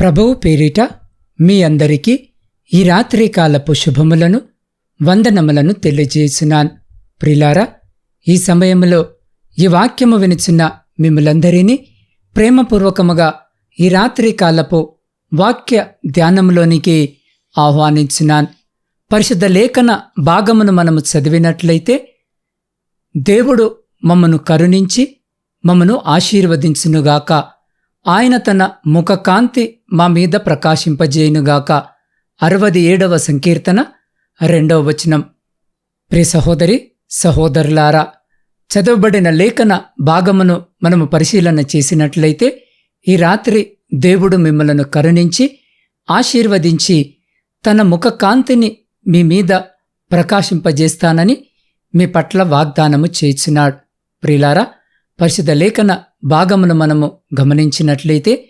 ప్రభువు పేరిట మీ అందరికీ ఈ రాత్రికాలపు శుభములను వందనములను తెలియజేసినాన్. ప్రిలారా ఈ సమయంలో ఈ వాక్యము వినిచిన మిమ్మలందరినీ ప్రేమపూర్వకముగా ఈ రాత్రికాలపు వాక్య ధ్యానంలోనికి ఆహ్వానించినాన్. పరిశుద్ధ లేఖన భాగమును మనము చదివినట్లయితే దేవుడు మమ్మను కరుణించి మమ్మను ఆశీర్వదించునుగాక. ఆయన తన ముఖకాంతి మా మీద ప్రకాశింపజేయునుగాక. అరవది ఏడవ సంకీర్తన రెండవ వచనం. ప్రి సహోదరి సహోదరులారా చదవబడిన లేఖన భాగమును మనము పరిశీలన చేసినట్లయితే ఈ రాత్రి దేవుడు మిమ్మలను కరుణించి ఆశీర్వదించి తన ముఖకాంతిని మీ మీద ప్రకాశింపజేస్తానని మీ పట్ల వాగ్దానము చేసినాడు ప్రిలారా పరిశుద్ధ లేఖన భాగమును మనము గమనించినట్లయితే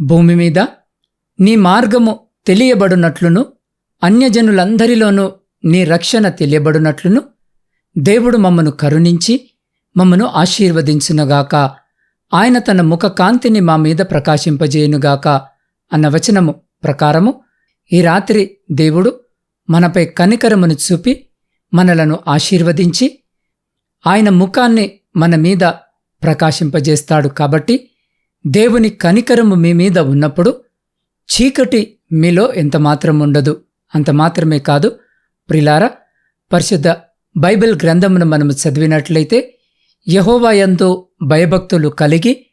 భూమి మీద నీ మార్గము తెలియబడునట్లును అన్యజనులందరిలోనూ నీ రక్షణ తెలియబడునట్లును దేవుడు మమ్మను కరుణించి మమ్మను ఆశీర్వదించునుగాక. ఆయన తన ముఖ కాంతిని మా మీద ప్రకాశింపజేయునుగాక అన్న వచనము ప్రకారము. ఈ రాత్రి దేవుడు మనపై కనికరమును చూపి మనలను ఆశీర్వదించి ఆయన ముఖాన్ని మన మీద ప్రకాశింపజేస్తాడు కాబట్టి దేవుని కనికరము మీ మీద ఉన్నప్పుడు చీకటి మీలో ఎంత మాత్రం ఉండదు. అంత మాత్రమే కాదు. ప్రిలార పరిశుద్ధ బైబిల్ గ్రంథమును మనము చదివినట్లయితే యహోవాయందు భయభక్తులు కలిగి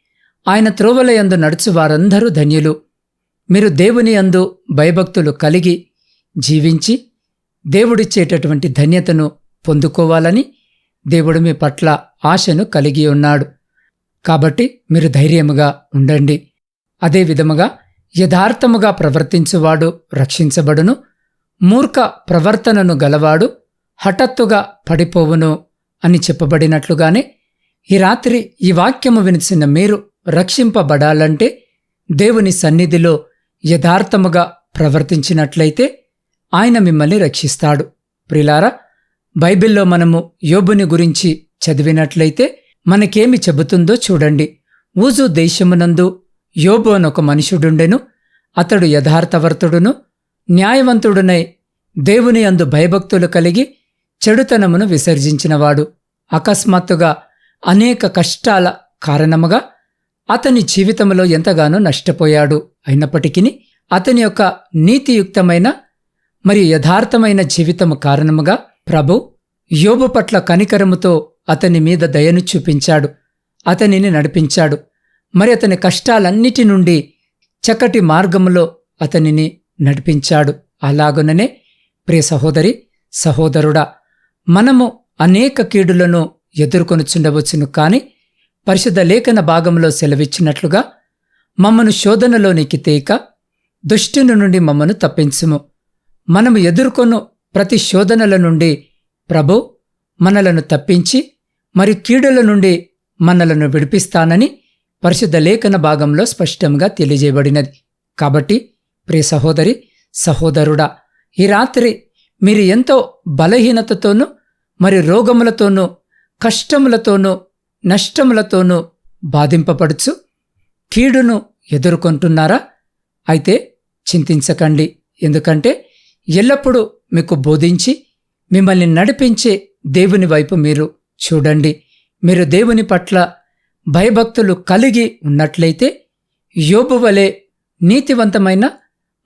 ఆయన త్రోవలయందు నడుచు వారందరూ ధన్యులు. మీరు దేవుని అందు భయభక్తులు కలిగి జీవించి దేవుడిచ్చేటటువంటి ధన్యతను పొందుకోవాలని దేవుడు మీ పట్ల ఆశను కలిగి ఉన్నాడు. కాబట్టి మీరు ధైర్యముగా ఉండండి. అదే విధముగా యథార్థముగా ప్రవర్తించువాడు రక్షించబడును మూర్ఖ ప్రవర్తనను గలవాడు హఠాత్తుగా పడిపోవును అని చెప్పబడినట్లుగానే ఈ రాత్రి ఈ వాక్యము వినిచిన మీరు రక్షింపబడాలంటే దేవుని సన్నిధిలో యథార్థముగా ప్రవర్తించినట్లయితే ఆయన మిమ్మల్ని రక్షిస్తాడు. ప్రిలారా బైబిల్లో మనము యోబుని గురించి చదివినట్లయితే మనకేమి చెబుతుందో చూడండి. ఊజు దేశమునందు యోబు ఒక మనుషుడుండెను. అతడు యథార్థవర్తుడును. న్యాయవంతుడునై దేవుని అందు భయభక్తులు కలిగి చెడుతనమును విసర్జించినవాడు. అకస్మాత్తుగా అనేక కష్టాల కారణముగా అతని జీవితంలో ఎంతగానో నష్టపోయాడు. అయినప్పటికీ అతని యొక్క నీతియుక్తమైన మరియు యథార్థమైన జీవితము కారణముగా ప్రభు యోబు పట్ల కనికరముతో అతని మీద దయను చూపించాడు. అతనిని నడిపించాడు. మరి అతని కష్టాలన్నిటి నుండి చక్కటి మార్గములో అతనిని నడిపించాడు. అలాగుననే ప్రియ సహోదరి సహోదరుడా మనము అనేక కీడులను ఎదుర్కొనుచుండవచ్చును కాని పరిశుద్ధ లేఖన భాగంలో సెలవిచ్చినట్లుగా మమ్మను శోధనలోనికి తేక దుష్టుని నుండి మమ్మను తప్పించుము. మనము ఎదుర్కొను ప్రతి శోధనల నుండి ప్రభు మనలను తప్పించి మరి కీడుల నుండి మనలను విడిపిస్తానని పరిశుద్ధ లేఖన భాగంలో స్పష్టంగా తెలియజేయబడినది. కాబట్టి ప్రియ సహోదరి సహోదరుడా ఈ రాత్రి మీరు ఎంతో బలహీనతతోనూ మరి రోగములతోనూ కష్టములతోనూ నష్టములతోనూ బాధింపపడుచు కీడును ఎదుర్కొంటున్నారా? అయితే చింతించకండి. ఎందుకంటే ఎల్లప్పుడూ మీకు బోధించి మిమ్మల్ని నడిపించే దేవుని వైపు మీరు చూడండి మీరు దేవుని పట్ల భయభక్తులు కలిగి ఉన్నట్లయితే యోబు వలె నీతివంతమైన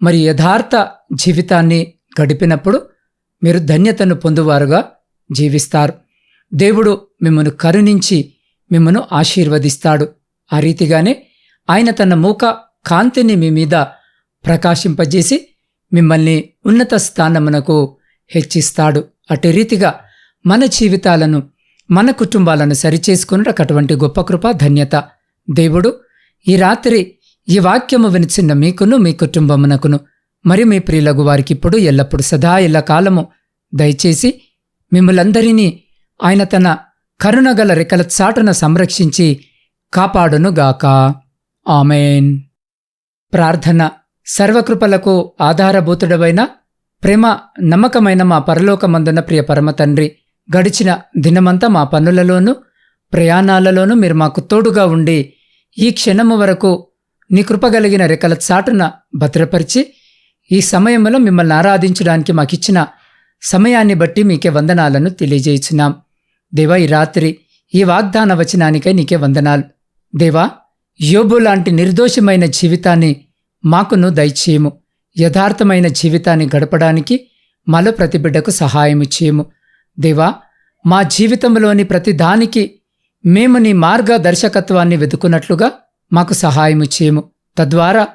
మరి యథార్థ జీవితాన్ని గడిపినప్పుడు మీరు ధన్యతను పొందువారుగా జీవిస్తారు. దేవుడు మిమ్మను కరుణించి మిమ్మను ఆశీర్వదిస్తాడు. ఆ రీతిగానే ఆయన తన మూక కాంతిని మీ మీద ప్రకాశింపజేసి మిమ్మల్ని ఉన్నత స్థానమునకు హెచ్చిస్తాడు. అటు రీతిగా మన జీవితాలను మన కుటుంబాలను సరిచేసుకున్నట్టు అటువంటి గొప్ప కృప ధన్యత. దేవుడు ఈ రాత్రి ఈ వాక్యము వినిచిన్న మీకును మీ కుటుంబమునకును మరి మీ ప్రియులగు వారికిప్పుడు ఎల్లప్పుడు సదా ఎల్ల కాలము దయచేసి మిమ్మలందరినీ ఆయన తన కరుణగల రెక్కల చాటున సంరక్షించి కాపాడునుగాక. ఆమెన్. ప్రార్థన సర్వకృపలకు ఆధారభూతుడవైన ప్రేమ నమ్మకమైన మా పరలోకమందున ప్రియ పరమ తండ్రి గడిచిన దినమంతా మా పనులలోనూ ప్రయాణాలలోనూ మీరు మాకు తోడుగా ఉండి ఈ క్షణము వరకు నీ కృపగలిగిన రెక్కల చాటున భద్రపరిచి ఈ సమయంలో మిమ్మల్ని ఆరాధించడానికి మాకిచ్చిన సమయాన్ని బట్టి మీకే వందనాలను తెలియజేయుచున్నాం. దేవా ఈ రాత్రి ఈ వాగ్దాన వచనానికై నీకే వందనాలు. దేవా యోబు లాంటి నిర్దోషమైన జీవితాన్ని మాకును దయచేయము. యథార్థమైన జీవితాన్ని గడపడానికి మలో ప్రతి బిడ్డకు సహాయము చేయము. దేవా మా జీవితంలోని ప్రతిదానికి మేము నీ మార్గదర్శకత్వాన్ని వెతుకున్నట్లుగా మాకు సహాయము చేయము. తద్వారా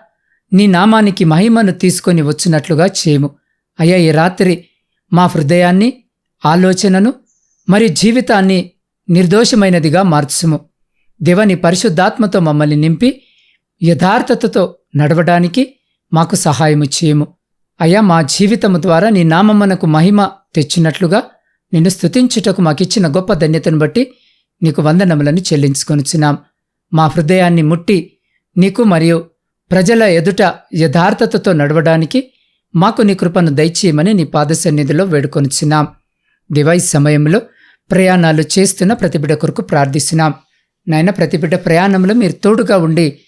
నీ నామానికి మహిమను తీసుకొని వచ్చినట్లుగా చేయము. అయ్యా ఈ రాత్రి మా హృదయాన్ని ఆలోచనను మరి జీవితాన్ని నిర్దోషమైనదిగా మార్చుము. దేవని పరిశుద్ధాత్మతో మమ్మల్ని నింపి యథార్థతతో నడవడానికి మాకు సహాయము చేయము. అయ్యా మా జీవితము ద్వారా నీ నామమ్మనకు మహిమ తెచ్చినట్లుగా నిన్ను స్తుతించుటకు మాకిచ్చిన గొప్ప ధన్యతను బట్టి నీకు వందనములను చెల్లించుకొనిచున్నాం. మా హృదయాన్ని ముట్టి నీకు మరియు ప్రజల ఎదుట యథార్థతతో నడవడానికి మాకు నీ కృపను దయచేయమని నీ పాదసన్నిధిలో వేడుకొనిచున్నాం. వేడుకొనుచున్నాం దివై సమయంలో ప్రయాణాలు చేస్తున్న ప్రతిబిడ కొరకు ప్రార్థిస్తున్నాం. నాయన ప్రతిబిడ ప్రయాణంలో మీరు తోడుగా ఉండి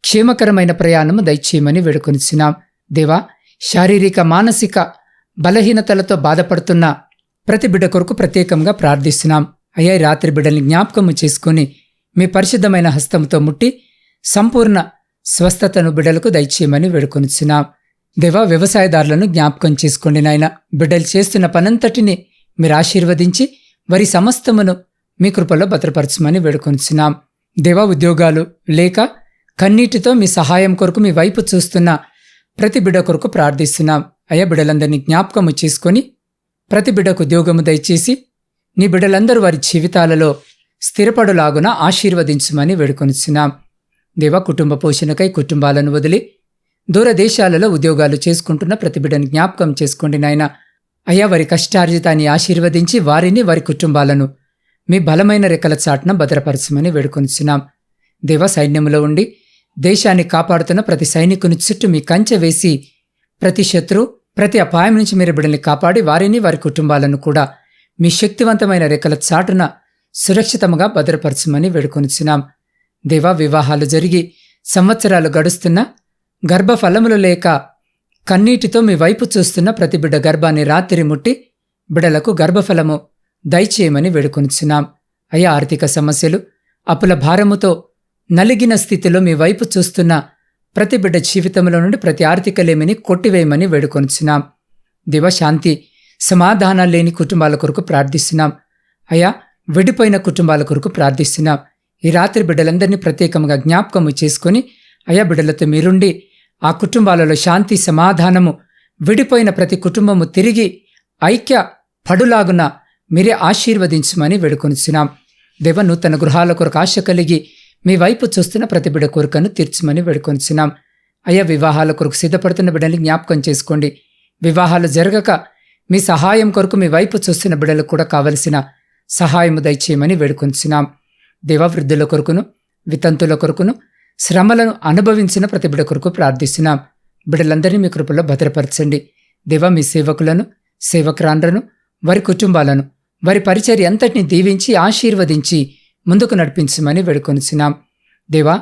క్షేమకరమైన ప్రయాణము దయచేయమని వేడుకొనిచున్నాం. దేవా శారీరక మానసిక బలహీనతలతో బాధపడుతున్న ప్రతి బిడ్డ కొరకు ప్రత్యేకంగా ప్రార్థిస్తున్నాం. అయ్యా రాత్రి బిడ్డల్ని జ్ఞాపకము చేసుకుని మీ పరిశుద్ధమైన హస్తంతో ముట్టి సంపూర్ణ స్వస్థతను బిడ్డలకు దయచేయమని వేడుకొనిచున్నాం. దేవా వ్యవసాయదారులను జ్ఞాపకం చేసుకోండి నాయన. బిడ్డలు చేస్తున్న పనంతటిని మీరు ఆశీర్వదించి వారి సమస్తమును మీ కృపలో భద్రపరచమని వేడుకొనిచున్నాం. దేవా ఉద్యోగాలు లేక కన్నీటితో మీ సహాయం కొరకు మీ వైపు చూస్తున్న ప్రతి బిడ్డ కొరకు ప్రార్థిస్తున్నాం. అయ్యా బిడ్డలందరినీ జ్ఞాపకము చేసుకొని ప్రతి బిడ్డకు ఉద్యోగము దయచేసి నీ బిడ్డలందరూ వారి జీవితాలలో స్థిరపడులాగున ఆశీర్వదించమని వేడుకొనిచున్నాం. దేవ కుటుంబ పోషణకై కుటుంబాలను వదిలి దూరదేశాలలో ఉద్యోగాలు చేసుకుంటున్న ప్రతి బిడ్డను జ్ఞాపకం చేసుకోండి నాయన. అయ్యా వారి కష్టార్జితాన్ని ఆశీర్వదించి వారిని వారి కుటుంబాలను మీ బలమైన రెక్కల చాటున భద్రపరచమని వేడుకొనిచున్నాం. దేవ సైన్యంలో ఉండి దేశాన్ని కాపాడుతున్న ప్రతి సైనికుని చుట్టూ మీ కంచె వేసి ప్రతి శత్రు ప్రతి అపాయం నుంచి మీరు బిడ్డల్ని కాపాడి వారిని వారి కుటుంబాలను కూడా మీ శక్తివంతమైన రెక్కల చాటున సురక్షితంగా భద్రపరచమని వేడుకొనిచున్నాం. దేవా వివాహాలు జరిగి సంవత్సరాలు గడుస్తున్నా గర్భఫలములు లేక కన్నీటితో మీ వైపు చూస్తున్న ప్రతి బిడ్డ గర్భాన్ని రాత్రి ముట్టి బిడలకు గర్భఫలము దయచేయమని వేడుకొనిచున్నాం. అయా ఆర్థిక సమస్యలు అప్పుల భారముతో నలిగిన స్థితిలో మీ వైపు చూస్తున్న ప్రతి బిడ్డ జీవితంలో నుండి ప్రతి ఆర్థిక లేమిని కొట్టివేయమని వేడుకొనిచున్నాం. దివశాంతి సమాధానాలు లేని కుటుంబాల కొరకు ప్రార్థిస్తున్నాం. అయా విడిపోయిన కుటుంబాల కొరకు ప్రార్థిస్తున్నాం. ఈ రాత్రి బిడ్డలందరినీ ప్రత్యేకంగా జ్ఞాపకము చేసుకొని అయా బిడ్డలతో మీరుండి ఆ కుటుంబాలలో శాంతి సమాధానము విడిపోయిన ప్రతి కుటుంబము తిరిగి ఐక్య పడులాగున మీరే ఆశీర్వదించమని వేడుకొనిచున్నాం. దేవ నూతన గృహాల కొరకు ఆశ కలిగి మీ వైపు చూస్తున్న ప్రతి బిడ కోరికను తీర్చమని వేడుకొంచున్నాం అయ్యా వివాహాల కొరకు సిద్ధపడుతున్న బిడ్డల్ని జ్ఞాపకం చేసుకోండి. వివాహాలు జరగక మీ సహాయం కొరకు మీ వైపు చూస్తున్న బిడ్డలకు కూడా కావలసిన సహాయము దయచేయమని వేడుకొంచున్నాం దేవవృద్ధుల కొరకును వితంతుల కొరకును శ్రమలను అనుభవించిన ప్రతి బిడ కొరకు ప్రార్థిస్తున్నాం. బిడ్డలందరినీ మీ కృపలో భద్రపరచండి. దేవ మీ సేవకులను సేవకురాండ్రను వారి కుటుంబాలను వారి పరిచర్య అంతటిని దీవించి ఆశీర్వదించి ముందుకు నడిపించమని వేడుకొనిచున్నాం. దేవా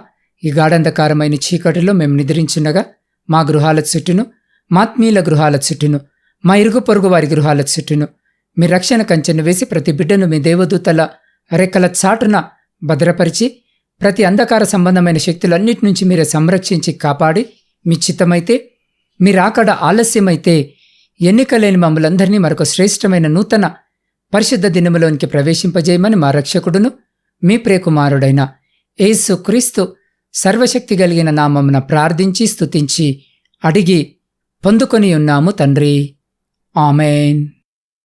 ఈ గాఢంధకారమైన చీకటిలో మేము నిద్రించుండగా మా గృహాల చుట్టూను మాత్మీయుల గృహాల చుట్టూను మా ఇరుగు పొరుగు వారి గృహాల చుట్టూను మీ రక్షణ కంచెను వేసి ప్రతి బిడ్డను మీ దేవదూతల రెక్కల చాటున భద్రపరిచి ప్రతి అంధకార సంబంధమైన శక్తులన్నిటి నుంచి మీరు సంరక్షించి కాపాడి మీ చిత్తమైతే మీరాకడ ఆలస్యమైతే ఎన్నికలేని మమ్మలందరినీ మరొక శ్రేష్టమైన నూతన పరిశుద్ధ దినములోనికి ప్రవేశింపజేయమని మా రక్షకుడును మీ ప్రియకుమారుడైన యేసు క్రీస్తు సర్వశక్తి కలిగిన నామమున ప్రార్థించి స్తుతించి అడిగి పొందుకొని ఉన్నాము తండ్రి. ఆమెన్.